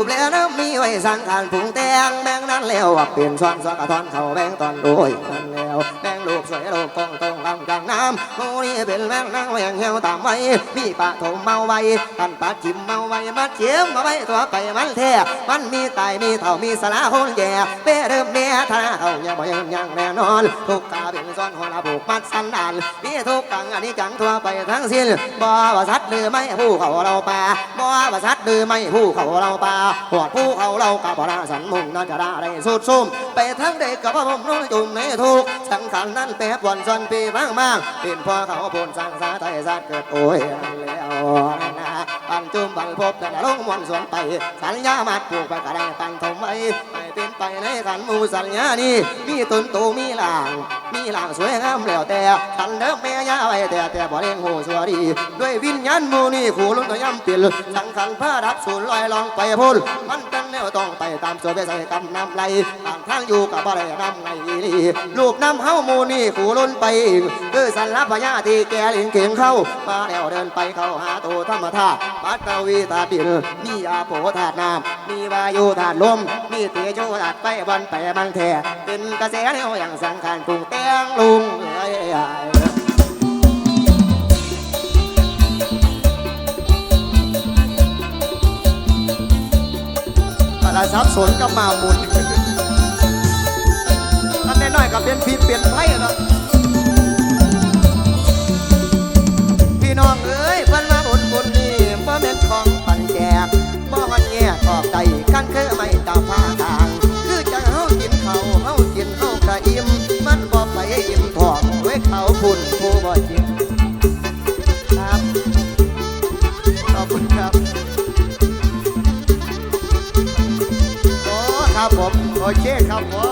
มีรูปแล้วน้ำมีไว้สังขารผุงแต่งแบงนั้นแล้วว่าเปลี่ยนซ้อนซ้อนกระทอนเขาแบงตอนโดยนั่น แล้วแบ่งลูกสวยลูกกองตรงลำกลางน้ำมูนี่เป็นแม่นางแหวงเหี่ยวตามไว้มีปะถมเมาไว้ท่านปะจิมเมาไว้มาเจียมมาไว้ตัวไปมันแท้มันมีตายมีเท่ามีสลาคนแก่เป้เริ่มเมียท่าเขายังบ่ยังยังแน่นอนทุกกาเป็นซ้อนหัวละผูกมัดสันดานมีทุกกังอันนี้กังทั่วไปทั้งสิ้นบ่ว่าสัตว์หรือไม่ผู้เขาเราป่าบ่ว่าสัตว์หรือไม่ผู้เขาเราป่าหอดผู้เขาเรากับพระสันมุงนั่นจะได้ได้สุดซุ่มไปทั้งเด็กกับพ่อผมน้อยจุ่มในทุกสังขารนั้นแปรปรวนส่วนปีมากมากๆเป็นพ่อเขาพูนสร้างสาไทยสัตว์เกิดโอ้ยแล้วนะปันจุ่มปันพบแต่ลงมวนสวนไป สัญญามัดผูกไปกระได้ปันถมไว้ไม่เป็นไปในขันมูสัญญานี้มีตุนตูมีหลาง มีหลางสวยงามแล้วแต่ขันเดิมแม่ยาไว้แต่แต่บ่เลี้ยงหูสวดี ด้วยวิญญาณมูนี่ขู่ลุ้นตัวย่ำเปลี่ยนสังขันพระดับสูนลอยลองไปพุ่นมันเป็นแนวต้องไปตามตัวไปใส่กำน้ำไหลต่างทางอยู่กับบ่ได้น้ำไงลีลูกน้ำเฮาหมูนี่ขู่ลุ้นไปอีกคือสันลับพญาที่แกลิงเข่งเข้ามาแล้วเดินไปเข้าหาตัวธรรมธาตุปัตตวีธาตุดินมีอาโปธาตุน้ำมีวายุธาตุลมมีเตโชธาตุไฟบอลไปบังแท่เป็นกระแสแนวอย่างสังขารปรุงแต่งลุงเอ้ยอะไรสับสนกับมาหมุน กับเป็นพี่เปลี่ยนไพ่เนาะพี่น้องเอ้ยเพิ่นมาบุญบุญนี่บ่เป็นของปันแจกบ่มันแง่กอกใจกันคือไม่ตาผ้าทาง คือจังเฮากินข้าเฮากินเฮากะอิ่มมันบ่ไปอิ่มท้องไว้เขาพุ่นผู้บ่จริงครับขอบคุณครับโอ้ครับผมโอเคครับผม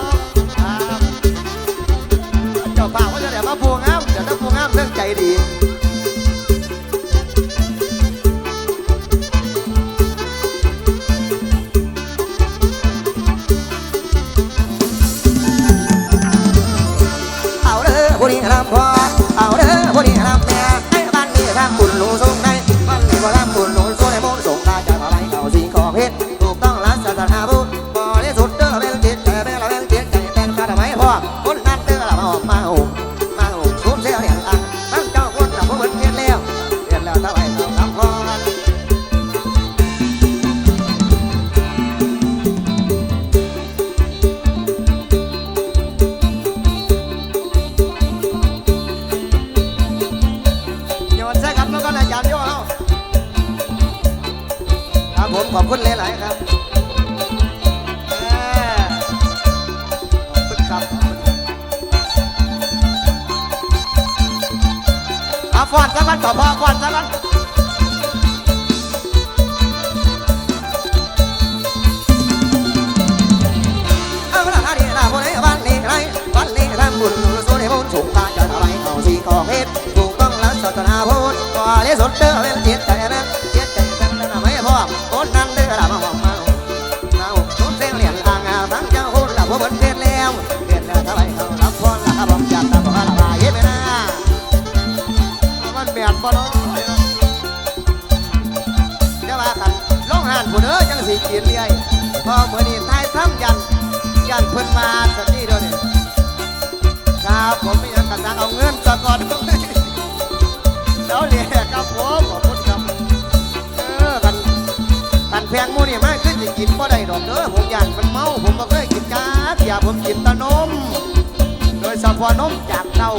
ขอบคุณหลายๆครับเอ้อขอบคุณครับอาฟอนสักวันต่อพอฟอนสักวันเอาละฮะนี่ละคนไหนบ้านนี้ไรบ้านนี้ทำบุญส่วนให้บุญสงตาจะอะไรเอาสีของเพชรถูกต้องรักศาสนาพุทธก็เลี้ยสุดเด้อเป็นจิตใจ จังสีกินเลี้ยพอเมื่อนี้ทายทำยัน ยันเพิ่นมาสักทีเดียวนี่ครับผมไม่อยากกระสังเอาเงินซะก่อนแล้วเรียกครับผมขอบคุณครับเออกันกันแพงมูนี่ไม่ขึ้นจะกินบ่ได้ดอกเด้อผมอยากมันเมาผมบ่เคยกินจ้าอย่าผมกินตะนม โดยเฉพานมจากเต้า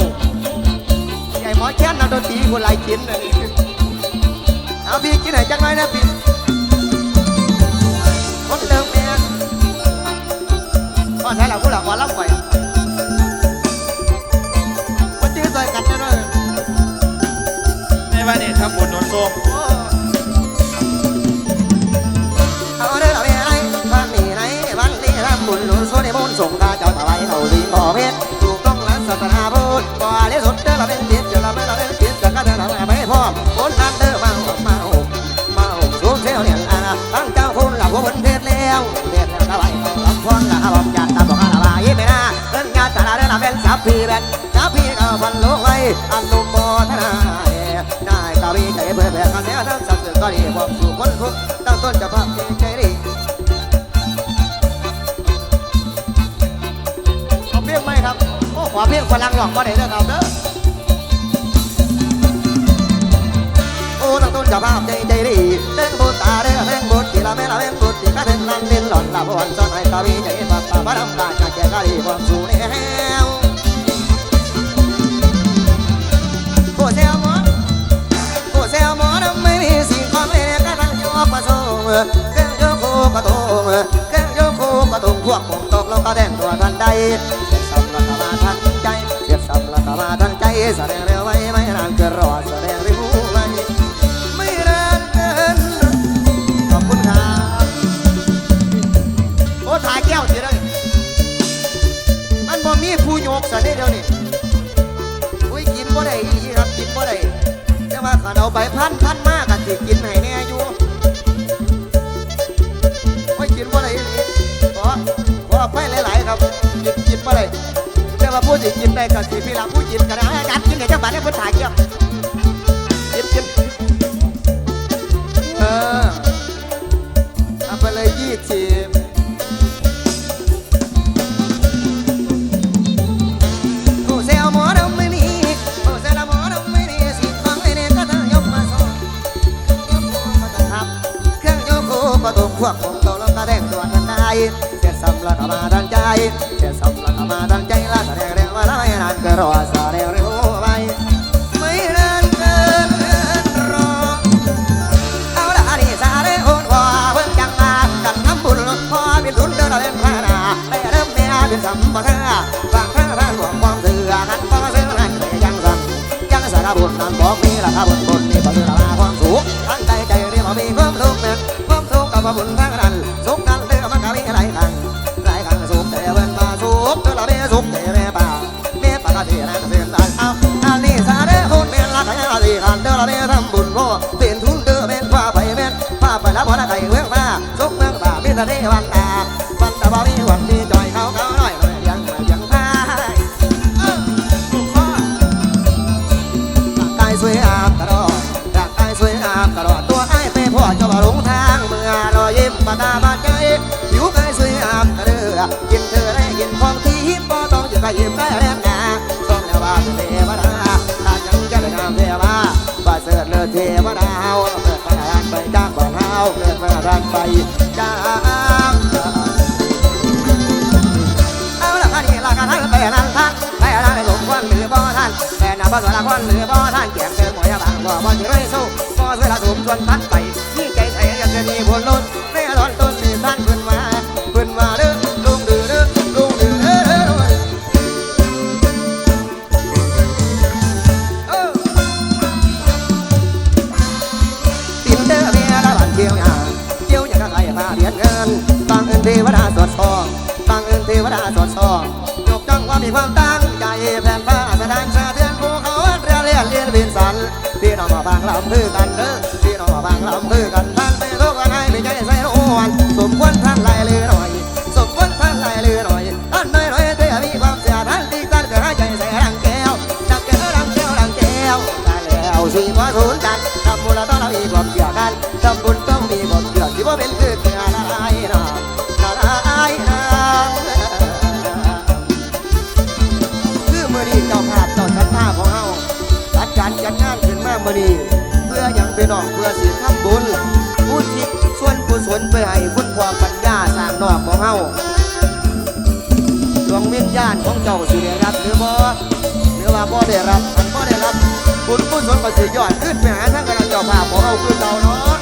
ใหญ่หมอแค้นนักดนตรีคนหลายกินเลยเอาพี่กินไหนจังไรนะพี่ ศาสนาพุทธก่อเลสุดเด้อเราเป็นจิตเดี๋ยวเราไม่เราเป็นจิตสักการะเราไม่พร้อมคนนั้นเด้อมาหกมาหกมาหกสูงเสียวเนี่ยอ่าตั้งเจ้าคุณหลับหัวบนเพชรแล้วเพชรแล้วตะไลเขารับพรละบอมจัดตาบอกอาลายไม่น่าเรื่องานตลาเด้อเราเป็นสัพพีเป็นสัพพีก็พันโลกไว้อันุโมทนาได้กวีใจเพื่อแผ่กันเสียทั้งสัตว์ก็ดีความสุขคนทุกตั้งต้นจะภาพใจ ฝรั่งหลอกบ่ได้เด้อครับเด้อโอ้ตั้งต้นจะภาพใจใจดีเต้นบุตตาเด้อเต้นบุตรทีละแม่ละแม่บุตรที่ก็เต้นลันเล่นหล่อนละพวันซ้อนให้ตาวีใจปักปะพระดำตาจากแก่กะดีความสูงในแฮวโอ้เซลมอนโอ้เซลมอนไม่มีสิ่งของเลยก็ตั้งยกมาส่งเครื่องยกโคกระตงเครื่องยกโคกระตงพวกผมตกลงก็แดงตัวทันใด แสดงเร็วไว้ไม่นานเกินรอแสดงเร็วไว้ไม่นานเกินขอบคุณครับโอ้ถ่ายแก้วสิเลยมันบ่มีผู้โยกซะเด้เดี๋ยวนี่อุ้ยกินบ่ได้อีหลีครับกินบ่ได้แต่ว่าขันเอาใบพันพันมากกันสิกินให้ ยิ้มได้ก็สิพี่ลาผู้ยิ้มก็ได้การกินให้จังบาดให้เพิ่นถ่ายเกี่ยวยิ้มยิ้มเออเอาไปเลยยี่สิบ สารบุญนั้นบอกมีราคาบุญบุญนี่พอเสือลาความสุขทั้งใจใจเรียกว่ามีความทุขเนี่ยความทุขกับบุญทั้งนั้นสุขกันเรื่องมันก็มีหลายครั้งหลายครั้งสุขแต่เว้นมาสุขเธอละเมียสุขแต่เมียป่าเมียปากที่นั่นเสียนได้เอาอันนี้สาเรโอนเมียละขยะที่ขันเธอละเมียทำบุญพ่อเป็นทุนเด้อเมียว่าไปเมียพาไปแล้วพอได้ไก่เมืองมาสุขเมืองป่ามีแต่เทวันตาวัน ยิ้มได้แรงนาสองแนวบาเทวดาถ้ายังจะได้งามเทวาบาเสิร์ตเลิศเทวดาเฮาเกิดมาทานไปจ้างบ่เฮาเกิดมาทานไปจ้างเอาละคันนีละกันท่านไปนั่นท่านไปนั่นหลงควันหรือบ่ท่านแต่น่ะบ่สละควันหรือบ่ท่านแก่งเกินหมวยบางบ่บ่สิไรสู้บ่สวยละสูมชวนพัดไปนี่ใจใส่กันจะมีผลล้นแม่ร้อน วดาสวดทองบางเอิญเทวดาสอดส่องยกจ้องว่ามีความตั้งใจแผ่นฟ้าแสดงสะเทือนภูเขาเรือเลียนเลียนวินสันพี่น้องมาบางลำพื้นกัน มามือนี้เพื่อหยังไปน้องเพื่อสิทำบุญผู้ทิศส่วนกุศลไปให้คุณพ่อปัญญาสร้างนอกของเฮาดวงวิญญาณของเจ้าสิได้รับหรือบ่หรือว่าบ่ได้รับมันบ่ได้รับบุญกุศลก็สิยอนขึ้นไปหาทางคณะเจ้าภาพของเฮาคือเก่าเนาะ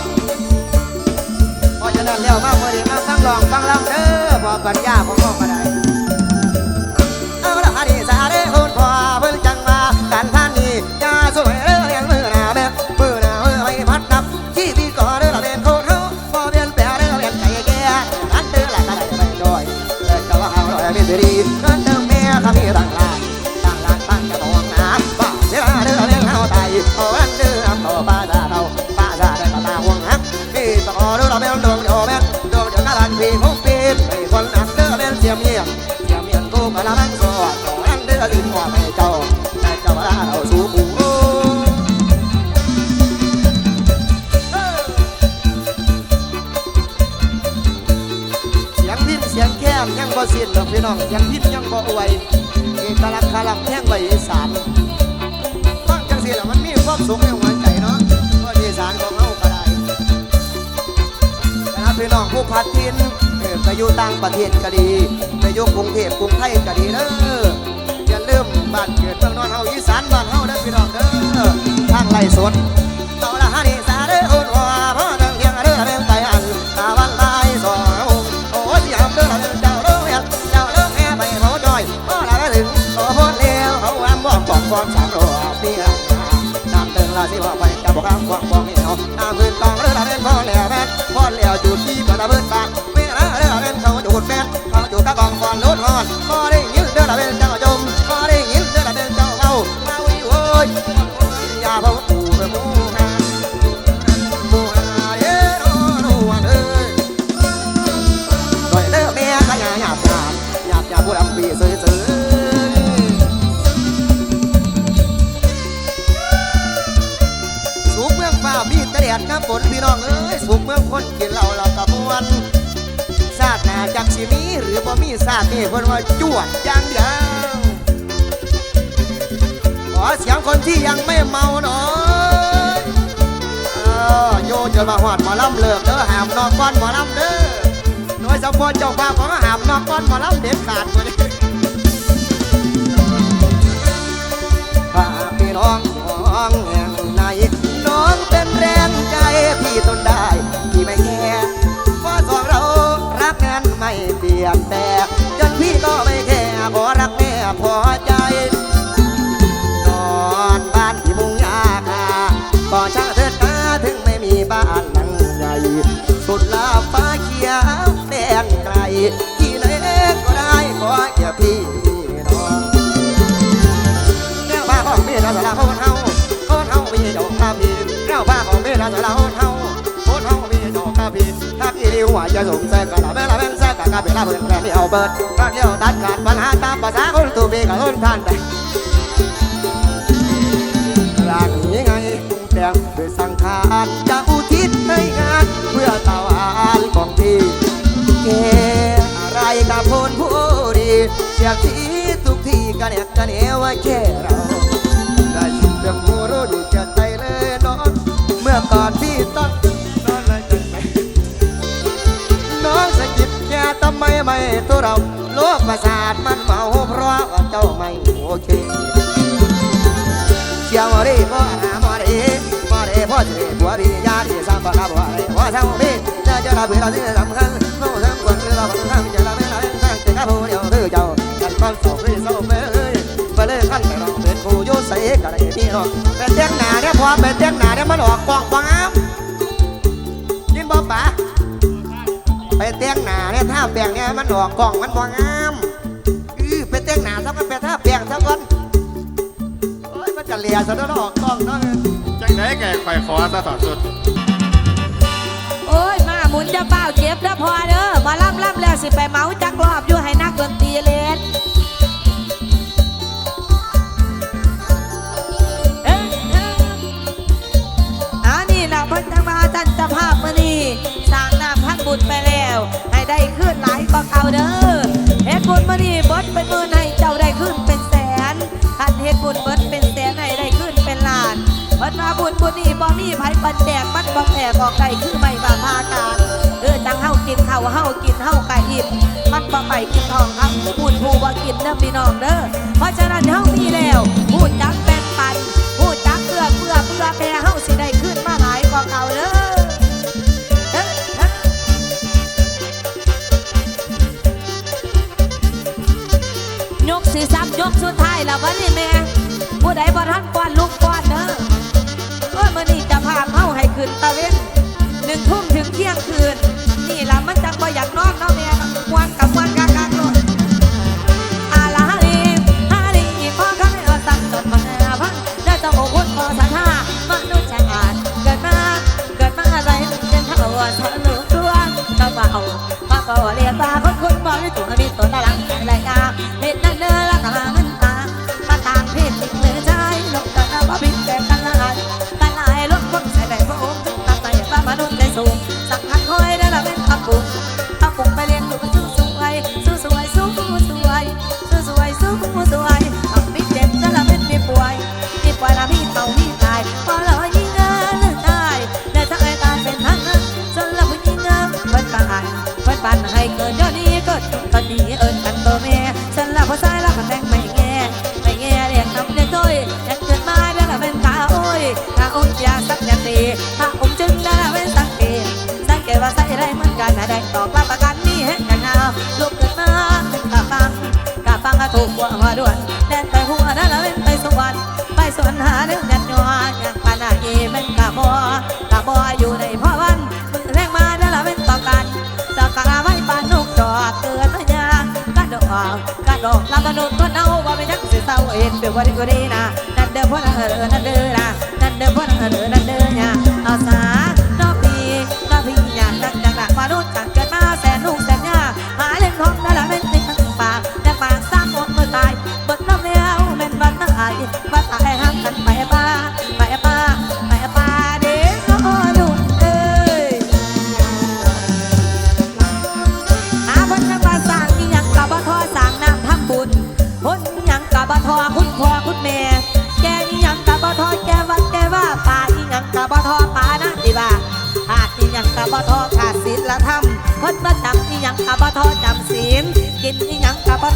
เพราะฉะนั้นแล้วมาเมื่อนี้มาฟังร้องฟังรำเด้อพ่อปัญญาของเฮาก็ได้ ว่ ยังพินเสียงแค้มยังบอกพี่น้องเสียงพินยังบ่อวยเอกกะลักกะลักแห้งไว้อีสานฟังจังสิล่ะมันมีความสุขในหัวใจเนาะว่าอีสานของเฮาก็ได้แต่ถ้าพี่น้องผู้พัดทินเออไปอยู่ต่างประเทศก็ดีไปอยู่กรุงเทพกรุงไทยก็ดีเด้ออย่าลืมบ้านเกิดเมืองนอนเฮาอีสานบ้านเฮาเด้อพี่น้องเด้อทางไล่สด สิว่า วดอย่างเดียวขอเสียงคนที่ยังไม่เมาหน่อยเออโยจนมาหอดหมอลำเลิกเด้อหามนอกก้อนหมอลำเด้อโดยเฉพาะเจ้าภาพของหามนอกก้อนหมาล้ำเด็ดขาดเลย ถ้าพี่ริ้วหัวจะสมแซกกะละแม่ละแม่งแซกกะกะเป็นลาเบิดแรงที่เอาเบิดรักเลี้ยวตัดขาดปัญหาตามภาษาคนตูบีกับคนท่านไปร่างนี้ไงแดงด้วยสังขารจะอุทิศให้งาน เพื่อตาวานของพี่เกอะไรกับพลผู้ดีเสียทีทุกทีกันเนกกันเอว่าแค่เราได้ชิมเรื่องมูรู้อยู่แก่ใจเลยนอน เมื่อก่อนที่ต้อง ไม่ตัวเราโลกประสาทมันเมาเพราะว่าเจ้าไม่โอเคเชียวมาดีพ่อหามาดีมาดีพ่อจะบัวดียาดีสามปะบัวดีพ่อสามดีจะจะรับเวลาที่สำคัญโน้สำคัญเวลาสำคัญจะรับเวลาสำคัญจะกับผู้เดียวเธอเจ้ากันความสุขที่สมเลยไปเลยขั้นไปลองเป็นผู้ยุ่ใส่กันเลยพี่น้องเป็นเตี้ยงหนาเนี่ยพอเป็นเตี้ยงหนาเนี่ยมันออกกองกองอ้ำยินบอกป๋า เตี้ยงหนาเนี่ยถ้าแปลงเนี่ยมันออกกองมันบองามอือไปเตี้ยงหนาสักกันไปถ้าแปลงสักคนโอ้ยมันจะเลียซะแล้วออกกล่องเนาะจังไหนแกไข่ขอซะถอดสุดโอ้ยมาหมุนจะเป้าเจ็บเด้อพอเด้อมาล่ำล่ำแล้วสิไปเมาจักรอบอยู่ให้ บุญบุญนี่บ่มีไผปันแดกมันบ่แพ้ออกไก่คือไม่บาพากาเออจังเฮากินข้าวเฮากินเฮากะอิ่มมันบ่ไปกินทองครับพูดผู้บ่กินเด้อพี่น้องเด้อเพราะฉะนั้นเฮามีแล้วพูดจักแบ่งปันพูดจักเพื่อเพื่อเพื่อแพ่เฮาสิได้ นุดนตัวเน่าว่าไม่ยักเสียเศร้าเห็นเปรียบว่าดกูดีนะนั่นเด้อพ่อนะเออนั่นเด้อนะนั่นเด้อพ่อนะเออนั่นเด้อเนี่ย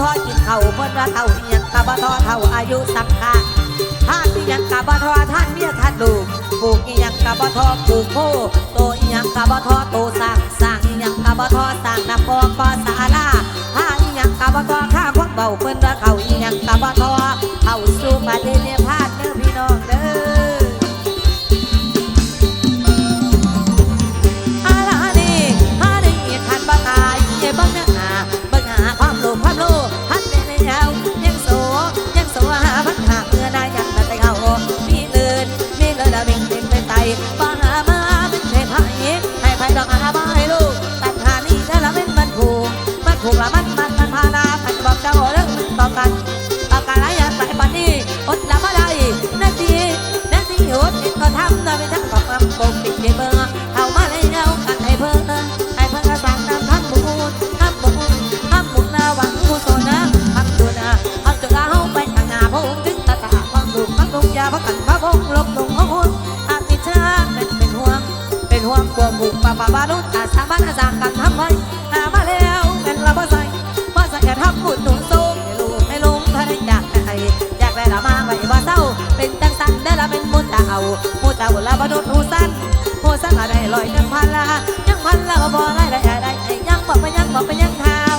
พอกินเข่าเพิ่นว่เท่าเนียงกะบะทอเท่าอายุสังขารท่านที่ยังกะบะทอท่านเมียท่านลูกปลูกอียังกะบะทอปลูกโคโตอียังกะบะทอโตสั่งสั่างอียังกะบะทอสั่งน้ำปองปอสาลาท่าอียังกะบะทอข้าพวกเบาเพิ่นท่าเขาอียังกะบะทอเท่าสู่าระเทศเนพา อุลาบดุลอุสันโหสันอะไรลอยยังพันละยังพันละก็บ่ไรได้ได้ยังบอกไปยังบอกไปยังทา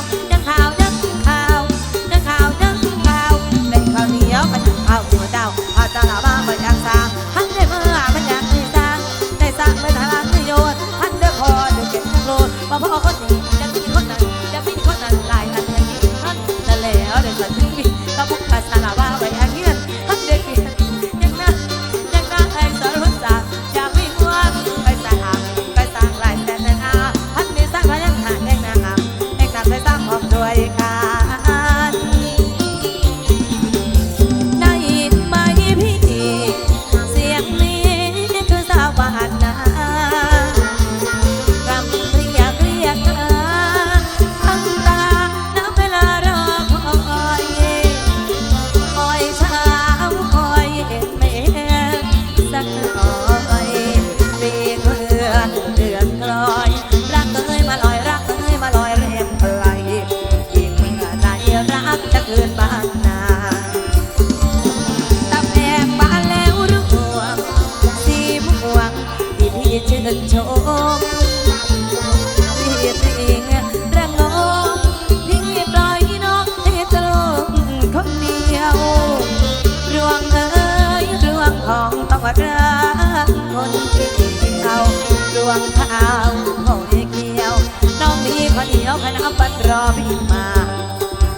โอ้ยเกี่ยว น้องมีข้าวเหนียวคณะปัดรอพี่มา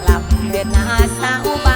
กลับเดือนหน้าสาวบา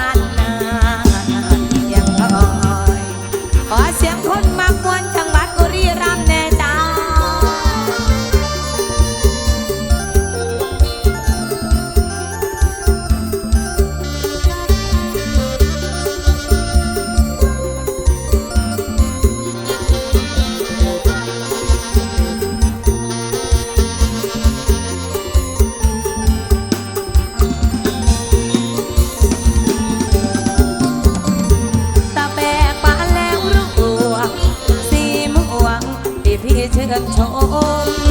กันชม